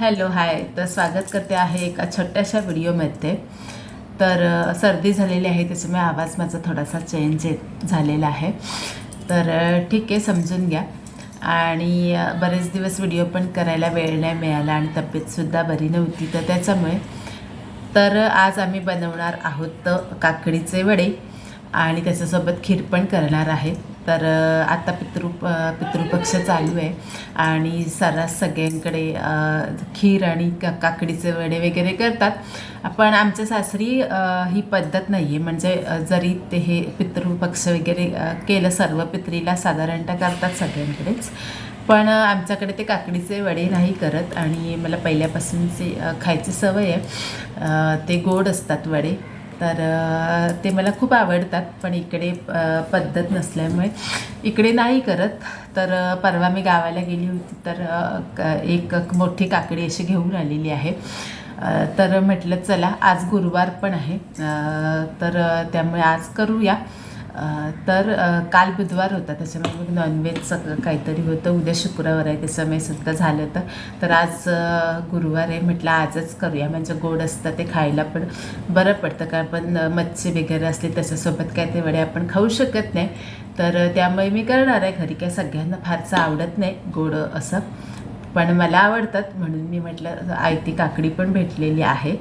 Hello hi. तर स्वागत करते आहे एका छोट्याशा व्हिडिओमध्ये. तर सर्दी झालेली आहे त्याच्यामुळे आवाज माझा थोडासा चेंज येत झालेला आहे. तर ठीक आहे समजून घ्या. आणि बरेच दिवस व्हिडिओ पण करायला वेळ नाही मिळाला आणि तब्येतसुद्धा बरी नव्हती. तर त्याच्यामुळे तर आज आम्ही बनवणार आहोत काकडीचे वडे. आणि त्याच्यासोबत खीर पण करणार आहे. तर आता पितृ पितृपक्ष चालू आहे. आणि सर्रास सगळ्यांकडे खीर आणि का काकडीचे वडे वगैरे करतात. पण आमच्या सासरी ही पद्धत नाही आहे म्हणजे जरी ते हे पितृपक्ष वगैरे केलं सर्व पितरीला साधारणतः करतात सगळ्यांकडेच. पण आमच्याकडे ते काकडीचे वडे नाही करत. आणि मला पहिल्यापासूनची खायची सवय आहे. ते गोड असतात वडे. तर ते मला खूप आवडतात पण इकडे पद्धत नसल्यामुळे. इकडे नाही करत. तर परवा मी गावाला गेली होती तर क- एक मोठी काकडी अशी घेऊन आलेली आहे. तर म्हटलं चला आज गुरुवार पण आहे. तर त्यामुळे आज करूया. तर काल बुधवार होता. त्याच्यामुळे मग नॉनव्हेजचं काहीतरी होतं. उद्या शुक्रवार आहे. त्याच्यामुळे सुद्धा झालं तर तर आज गुरुवार आहे. म्हटलं आजच करूया. म्हणजे गोड असतं ते खायला पण बरं पडतं. कारण पण मच्छी वगैरे असली त्याच्यासोबत काय ते वडे आपण खाऊ शकत नाही. तर त्यामुळे मी करणार आहे घरी. काय सगळ्यांना फारसं आवडत नाही गोड असं. पण मला आवडतात. म्हणून मी म्हटलं आयती काकडी पण भेटलेली आहे.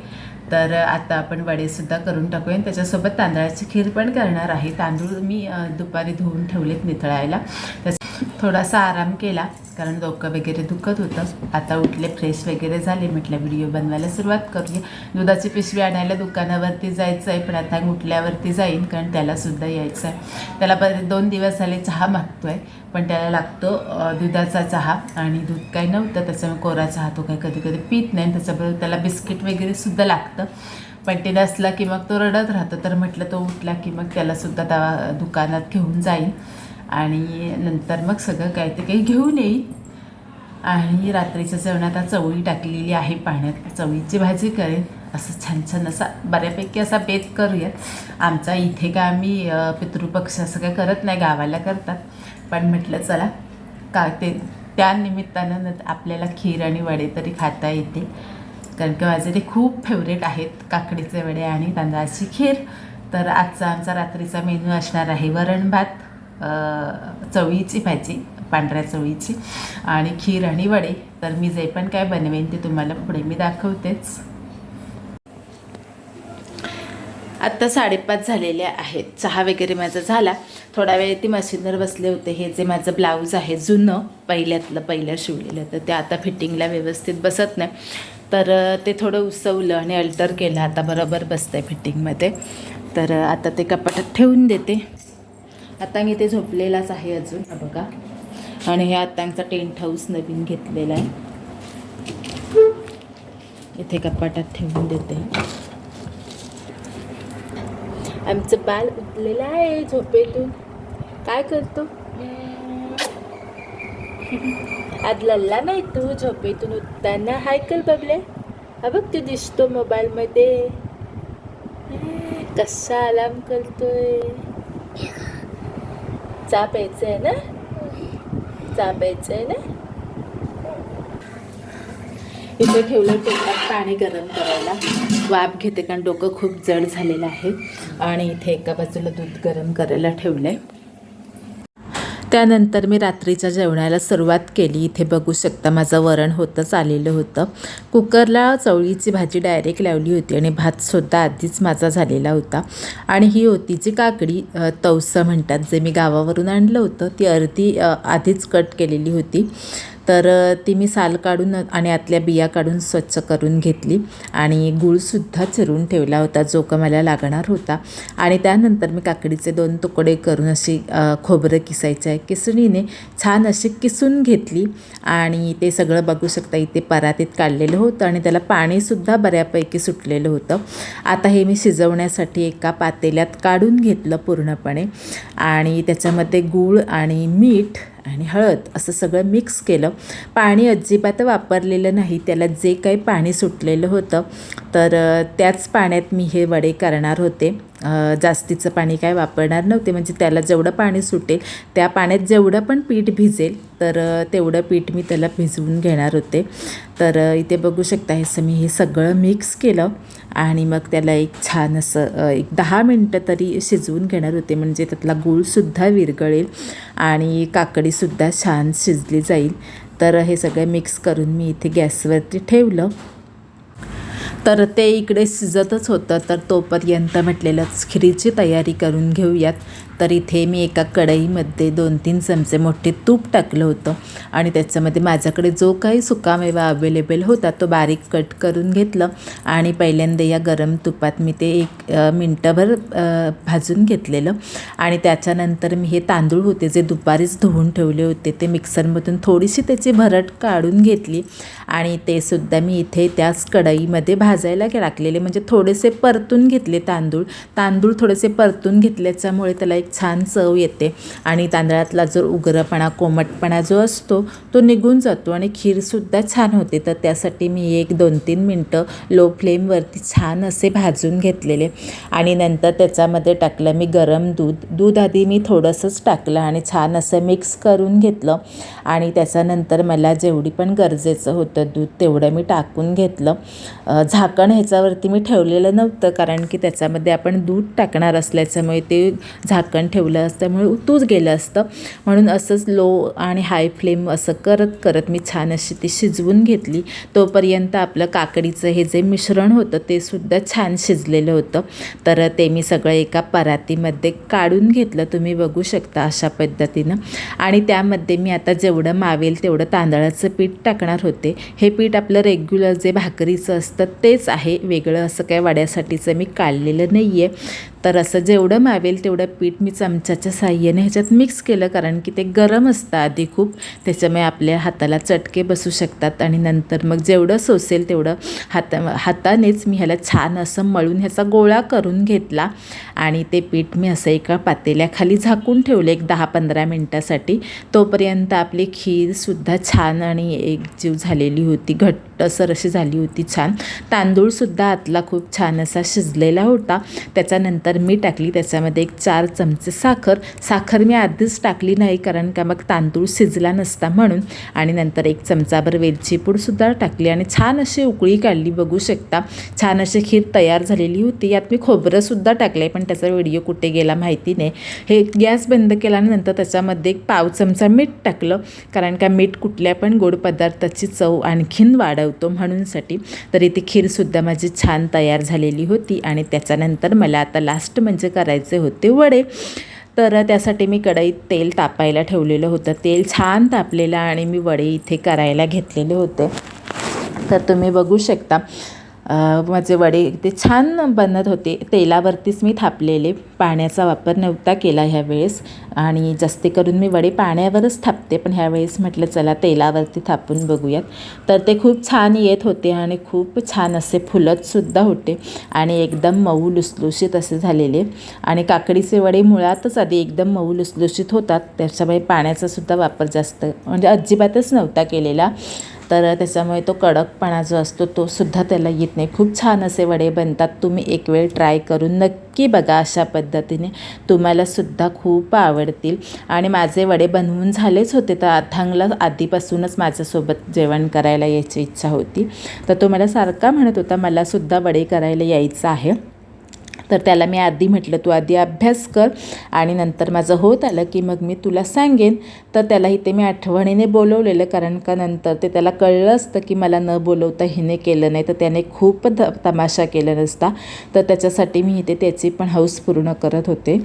तर आता आपण वडेसुद्धा करून टाकूया आणि त्याच्यासोबत तांदळाची खीर पण करणार आहे. तांदूळ मी दुपारी धुवून ठेवलेत निथळायला त्याचा थोडासा आराम केला कारण डोकं वगैरे दुखत होतं. आता उठले फ्रेश वगैरे झाले म्हटलं व्हिडिओ बनवायला सुरुवात करूया. दुधाची पिशवी आणायला दुकानावरती जायचं आहे पण आता उठल्यावरती जाईन कारण त्यालासुद्धा यायचं आहे त्याला बरे दोन दिवस झाले चहा मागतो आहे पण त्याला लागतो दुधाचा चहा. आणि दूध काही नव्हतं त्याच्यामुळे कोरा चहा तो काही कधी कधी पित नाही. त्याच्याबरोबर त्याला बिस्किट वगैरेसुद्धा लागतं. पण ते नसला की मग तो रडत राहतो. तर म्हटलं तो उठला की मग त्यालासुद्धा दवा दुकानात घेऊन जाईल आणि नंतर मग सगळं काय ते काही घेऊन येईन आणि रात्रीच्या जेवणात आता चवळी टाकलेली आहे पाण्यात. चवळीची भाजी करेन. असं छान छान असा बऱ्यापैकी असा बेत करूयात. आमचा इथे का आम्ही पितृपक्ष असं काय करत नाही गावाला करतात. पण म्हटलं चला का ते त्या निमित्तानं न- आपल्याला खीर आणि वडे तरी खाता येते कारण की माझे ते खूप फेवरेट आहेत काकडीचे वडे आणि तांदळाची खीर. तर आजचा आमचा रात्रीचा मेनू असणार आहे वरण भात. चवळीची भाजी पांढऱ्या चवळीची आणि खीर आणि वडे. तर मी जे पण काय बनवेन ते तुम्हाला पुढे मी दाखवतेच. आत्ता साडेपाच झालेले आहेत. चहा वगैरे माझा झाला. थोडा वेळ ती मशीनवर बसले होते. हे जे माझं ब्लाऊज आहे जुनं पहिल्यातलं पहिलं शिवलेलं तर ते आता फिटिंगला व्यवस्थित बसत नाही. तर ते थोडं उसवलं आणि अल्टर केलं. आता बरोबर बसतं आहे फिटिंगमध्ये. तर आता ते कपाटात ठेवून देते. आता मी ते झोपलेलाच आहे अजून. हा बघा. आणि हे आत्तांचा टेंट हाऊस नवीन घेतलेला आहे. इथे कपाटात ठेवून देते. आमचं बाल उठलेलं आहे झोपेतून. काय करतो? आज लल्ला नाही तू झोपेतून उठताना. हाय कर बबले. हा बघ तू दिसतो मोबाईलमध्ये. कसा अलार्म करतोय? चाप प्यायचं आहे ना चाप प्यायचं आहे ना इथे ठेवलं टोकात पाणी गरम करायला. वाफ घेते कारण डोकं खूप जड झालेलं आहे. आणि इथे एका बाजूला दूध गरम करायला ठेवलं आहे त्यानंतर मी रात्रीच्या जेवणाला सुरुवात केली. इथे बघू शकता माझं वरण होतंच आलेलं होतं. कुकरला चवळीची भाजी डायरेक्ट लावली होती आणि भातसुद्धा आधीच माझा झालेला होता. आणि ही होती जी काकडी तवसं म्हणतात जे मी गावावरून आणलं होतं ती अर्धी आधीच कट केलेली होती. तर ती मी साल काढून आणि आतल्या बिया काढून स्वच्छ करून घेतली आणि गूळसुद्धा चिरून ठेवला होता जो का मला लागणार होता. आणि त्यानंतर मी काकडीचे दोन तुकडे करून अशी खोबरं किसायचं आहे किसणीने छान अशी किसून घेतली आणि ते सगळं बघू शकता इथे परातीत काढलेलं होतं आणि त्याला पाणीसुद्धा बऱ्यापैकी सुटलेलं होतं. आता हे मी शिजवण्यासाठी एका पातेल्यात काढून घेतलं पूर्णपणे आणि त्याच्यामध्ये गूळ आणि मीठ आणि हळद असं सगळं मिक्स केलं. पाणी अजिबात वापरलेलं नाही. त्याला जे काही पाणी सुटलेलं होतं तर त्याच पाण्यात मी हे वडे करणार होते. जास्तीचं पाणी काय वापरणार नव्हते. म्हणजे त्याला जेवढं पाणी सुटेल त्या पाण्यात जेवढं पण पीठ भिजेल तर तेवढं पीठ मी त्याला भिजवून घेणार होते. तर इथे बघू शकता हे असं मी हे सगळं मिक्स केलं आणि मग त्याला एक छान असं एक दहा मिनटं तरी शिजवून घेणार होते. म्हणजे त्यातला गूळसुद्धा विरघळेल आणि काकडीसुद्धा छान शिजली जाईल. तर हे सगळं मिक्स करून मी इथे गॅसवरती ठेवलं. तर ते इकडे शिजतच होतं. तर तोपर्यंत म्हटलेलं खिरीची तयारी करून घेऊयात. तर इथे मी एका कढईमध्ये दोन तीन चमचे मोठे तूप टाकलं होतं. आणि त्याच्यामध्ये माझ्याकडे जो काही सुकामेवा अवेलेबल होता तो बारीक कट करून घेतलं. आणि पहिल्यांदा या गरम तुपात मी ते एक मिनटंभर भाजून घेतलेलं. आणि त्याच्यानंतर मी हे तांदूळ होते जे दुपारीच धुवून ठेवले होते ते मिक्सरमधून थोडीशी त्याची भरट काढून घेतली. आणि ते सुद्धा मी इथे त्याच कढईमध्ये भाजायला टाकलेले म्हणजे थोडेसे परतून घेतले तांदूळ. तांदूळ थोडेसे परतून घेतल्याच्यामुळे त्याला एक छान चव येते. आणि तांदळातला जो उग्रपणा कोमटपणा जो असतो तो निघून जातो आणि खीरसुद्धा छान होते. तर त्यासाठी मी एक दोन तीन मिनटं लो फ्लेमवरती छान असे भाजून घेतलेले. आणि नंतर त्याच्यामध्ये टाकलं मी गरम दूध. दूध आधी मी थोडंसंच टाकलं आणि छान असं मिक्स करून घेतलं. आणि त्याच्यानंतर मला जेवढी पण गरजेचं होतं दूध तेवढं मी टाकून घेतलं. झाकण ह्याच्यावरती मी ठेवलेलं नव्हतं कारण की त्याच्यामध्ये आपण दूध टाकणार असल्याच्यामुळे ते झाकण ठेवलं असल्यामुळे उतूच गेलं असतं. म्हणून असंच लो आणि हाय फ्लेम असं करत करत मी छान अशी ती शिजवून घेतली. तोपर्यंत आपलं काकडीचं हे जे मिश्रण होतं ते सुद्धा छान शिजलेलं होतं. तर ते मी सगळं एका परातीमध्ये काढून घेतलं. तुम्ही बघू शकता अशा पद्धतीनं. आणि त्यामध्ये मी आता जेवढं मावेल तेवढं तांदळाचं पीठ टाकणार होते. हे पीठ आपलं रेग्युलर जे भाकरीचं असतं तेच आहे. वेगळं असं काय वाड्यासाठीचं मी काढलेलं नाही आहे तर असं जेवढं मावेल तेवढं पीठ मी चमच्याच्या साह्याने ह्याच्यात मिक्स केलं कारण की ते गरम असतं आधी खूप. त्याच्यामुळे आपल्या हाताला चटके बसू शकतात आणि नंतर मग जेवढं सोसेल तेवढं हाता हातानेच मी ह्याला छान असं मळून ह्याचा गोळा करून घेतला. आणि ते पीठ मी असं एका पातेल्याखाली झाकून ठेवलं एक दहा पंधरा मिनटासाठी. तोपर्यंत आपली खीरसुद्धा छान आणि एकजीव झालेली होती टसर अशी झाली होती छान. तांदूळसुद्धा आतला खूप छान असा शिजलेला होता. त्याच्यानंतर मी टाकली त्याच्यामध्ये एक चार चमचे साखर. साखर मी आधीच टाकली नाही कारण का मग तांदूळ शिजला नसता म्हणून. आणि नंतर एक चमचाभर वेलची पूडसुद्धा टाकली आणि छान अशी उकळी काढली बघू शकता. छान अशी खीर तयार झालेली होती. यात मी खोबरंसुद्धा टाकलं आहे पण त्याचा व्हिडिओ कुठे गेला माहिती नाही. हे गॅस बंद केल्यानंतर त्याच्यामध्ये एक पाव चमचा मीठ टाकलं. कारण का मीठ कुठल्या पण गोड पदार्थाची चव आणखीन वाढवतो म्हणूनसाठी. तर इथे खीरसुद्धा माझी छान तयार झालेली होती आणि त्याच्यानंतर मला आता लास्ट म्हणजे करायचे होते वडे. तर त्यासाठी मी कढईत तेल तापायला ठेवलेलं होतं. तेल छान तापलेलं आणि मी वडे इथे करायला घेतलेले होते. तर तुम्ही बघू शकता. माझे वडे ते छान बनत होते. तेलावरतीच मी थापलेले. पाण्याचा वापर नव्हता केला ह्यावेळेस. आणि जास्ती करून मी वडे पाण्यावरच थापते. पण ह्यावेळेस म्हटलं चला तेलावरती थापून बघूयात. तर ते खूप छान येत होते आणि खूप छान असे फुलतसुद्धा होते. आणि एकदम मऊ लुसलुशीत असे झालेले. आणि काकडीचे वडे मुळातच आधी एकदम मऊ लुसलुशीत होतात. त्याच्यामुळे पाण्याचासुद्धा वापर जास्त म्हणजे अजिबातच नव्हता केलेला. तर त्याच्यामुळे तो कडकपणा जो असतो तो सुद्धा त्याला येत नाही. खूप छान असे वडे बनतात. तुम्ही एक वेळ ट्राय करून नक्की बघा अशा पद्धतीने. तुम्हालासुद्धा खूप आवडतील. आणि माझे वडे बनवून झालेच होते. तर अथांगला आधीपासूनच माझ्यासोबत जेवण करायला यायची इच्छा होती. तर तो मला सारखा म्हणत होता मला सुद्धा वडे करायला यायचं आहे. तर त्याला मी आधी म्हटलं तू आधी अभ्यास कर. आणि नंतर माझं होत आलं की मग मी तुला सांगेन. तर त्याला इथे मी आठवणीने बोलवलेलं कारण का नंतर ते त्याला कळलं असतं की मला न बोलवता हिने केलं नाही. तर त्याने खूप ध तमाशा केला नसता. तर त्याच्यासाठी मी इथे त्याची पण हौस पूर्ण करत होते.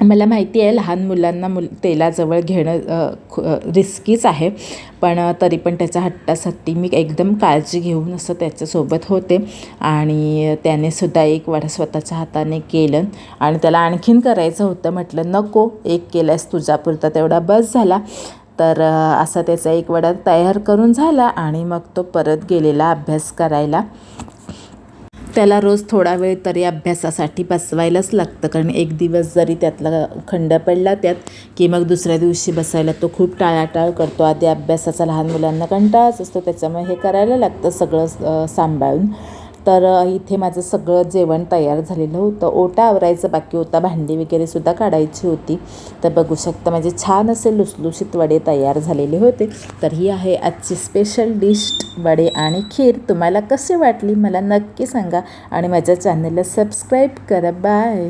मला माहिती आहे लहान मुलांना मुल तेलाजवळ घेणं खू- रिस्कीच आहे. पण तरी पण त्याच्या हट्टासाठी मी एकदम काळजी घेऊन असं त्याच्यासोबत होते. आणि त्याने सुद्धा एक वडा स्वतःच्या हाताने केलं. आणि त्याला आणखीन करायचं होतं. म्हटलं नको एक केल्यास तुझ्यापुरता तेवढा बस झाला. तर असा त्याचा एक वडा तयार करून झाला. आणि मग तो परत गेलेला अभ्यास करायला. त्याला रोज थोडा वेळ तरी अभ्यासासाठी बसवायलाच लागतं. कारण एक दिवस जरी त्यातला खंड पडला त्यात की मग दुसऱ्या दिवशी बसायला तो खूप टाळाटाळ करतो. आधी अभ्यासाचा लहान मुलांना कंटाळाच असतो. त्याच्यामुळे हे करायला लागतं सगळं सांभाळून. तर इथे माझं सगळं जेवण तयार झालेलं होतं. ओटा आवरायचं बाकी होता भांडी वगैरे सुद्धा काढायची होती. तर बघू शकता माझे छान असे लुसलुशीत वडे तयार झालेले होते. तर ही आहे आजची स्पेशल डिश वडे आणि खीर. तुम्हाला कशी वाटली मला नक्की सांगा. आणि माझ्या चॅनलला सबस्क्राईब करा. बाय